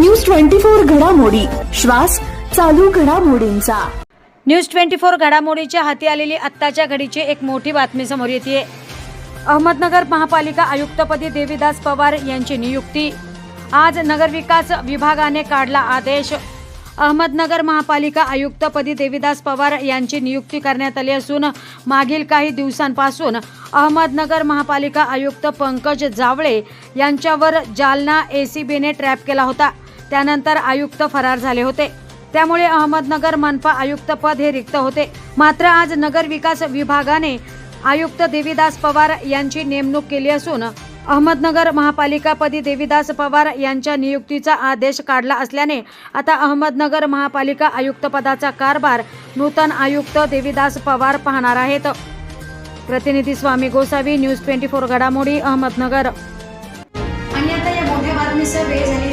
News twenty four घडामोडी. श्वास चालू घडामोडींचा. न्यूज ट्वेंटी फोर घडामोडीच्या हाती आलेली आत्ताच्या घडीची एक मोठी बातमी समोर येते अहमदनगर महापालिका आयुक्तपदी देवीदास पवार यांची नियुक्ती. आज नगरविकास विभागाने काढला आदेश. अहमदनगर महापालिका आयुक्तपदी देवीदास पवार यांची नियुक्ती करण्यात आली असून मागील काही दिवसांपासून अहमदनगर महापालिका आयुक्त पंकज जावळे यांच्यावर जालना एसीबीने ट्रॅप केला होता. त्यानंतर आयुक्त फरार झाले होते. त्यामुळे अहमदनगर मनपा आयुक्तपद हे रिक्त होते. मात्र आज नगर विकास विभागाने आयुक्त देवीदास पवार यांची नेमणूक केली असून अहमदनगर महापालिकापदी देवीदास पवार यांच्या नियुक्तीचा आदेश काढला असल्याने आता अहमदनगर महापालिका आयुक्तपदाचा कारभार नूतन आयुक्त देवीदास पवार पाहणार आहेत. प्रतिनिधी Swami Gosavi news twenty four घडामोडी अहमदनगर. आणि आता या मोठ्या बातमीचा वेळ झाली